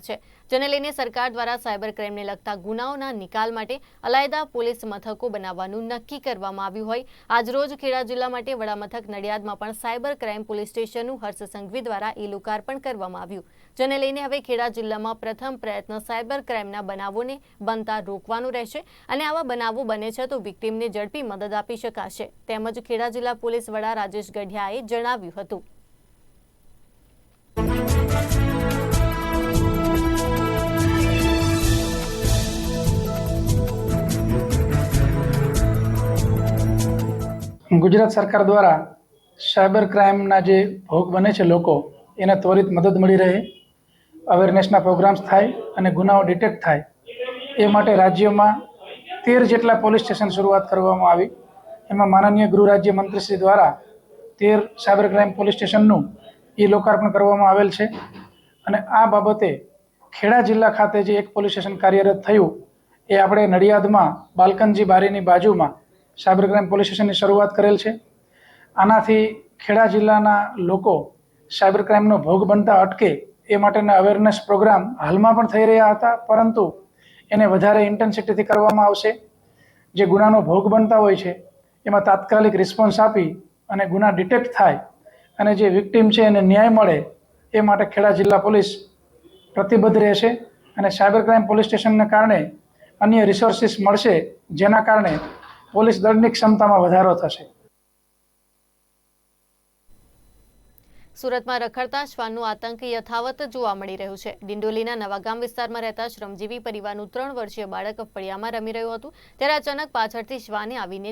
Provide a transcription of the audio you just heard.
છે. જેને લઈને સરકાર દ્વારા સાયબર ક્રાઇમને લગતા ગુનાઓના નિકાલ માટે અલાયદા પોલીસ મથકો બનાવવાનું નક્કી કરવામાં આવ્યું હોય. આજરોજ ખેડા જિલ્લા માટે વડામથક નડિયાદમાં પણ સાયબર ક્રાઇમ પોલીસ સ્ટેશનનું હર્ષ સંઘવી દ્વારા ઈ લોકાર્પણ કરવામાં આવ્યું. જેને લઈને હવે ખેડા જિલ્લામાં પ્રથમ પ્રયત્ન સાયબર ક્રાઇમના બનાવોને બનતા રોકવાનું રહેશે અને આવા બનાવો બને છે તો વિક્ટીમને ઝડપી મદદ આપી શકાશે. તેમજ ખેડા જિલ્લા પોલીસ વડા રાજેશ ગઢિયાએ જણાવ્યું હતું. ગુજરાત સરકાર દ્વારા સાયબર ક્રાઇમના જે ભોગ બને છે લોકો, એને ત્વરિત મદદ મળી રહે, અવેરનેસના પ્રોગ્રામ્સ થાય અને ગુનાઓ ડિટેક્ટ થાય, એ માટે રાજ્યમાં તેર જેટલા પોલીસ સ્ટેશન શરૂઆત કરવામાં આવી. એમાં માનનીય ગૃહ રાજ્ય મંત્રીશ્રી દ્વારા તેર સાયબર ક્રાઇમ પોલીસ સ્ટેશનનું એ લોકાર્પણ કરવામાં આવેલ છે. અને આ બાબતે ખેડા જિલ્લા ખાતે જે એક પોલીસ સ્ટેશન કાર્યરત થયું, એ આપણે નડિયાદમાં બાલકનજી બારીની બાજુમાં સાયબર ક્રાઇમ પોલીસ સ્ટેશનની શરૂઆત કરેલ છે. આનાથી ખેડા જિલ્લાના લોકો સાયબર ક્રાઇમનો ભોગ બનતા અટકે એ માટેના અવેરનેસ પ્રોગ્રામ હાલમાં પણ થઈ રહ્યા હતા, પરંતુ એને વધારે ઇન્ટેન્સિટીથી કરવામાં આવશે. જે ગુનાનો ભોગ બનતા હોય છે, એમાં તાત્કાલિક રિસ્પોન્સ આપી અને ગુના ડિટેક્ટ થાય અને જે વિક્ટીમ છે એને ન્યાય મળે એ માટે ખેડા જિલ્લા પોલીસ પ્રતિબદ્ધ રહેશે અને સાયબર ક્રાઇમ પોલીસ સ્ટેશનને કારણે અન્ય રિસોર્સિસ મળશે, જેના કારણે પોલીસ દળની ક્ષમતામાં વધારો થશે. સુરતમાં રખડતા શ્વાનનું આતંક યથાવત જોવા મળી રહ્યું છે. ડિંડોલીના નવાગામ વિસ્તારમાં રહેતા શ્રમજીવી પરિવારનું ત્રણ વર્ષીય બાળક ફળિયામાં રમી રહ્યું હતું. ત્યારે અચાનક પાછળથી શ્વાને આવીને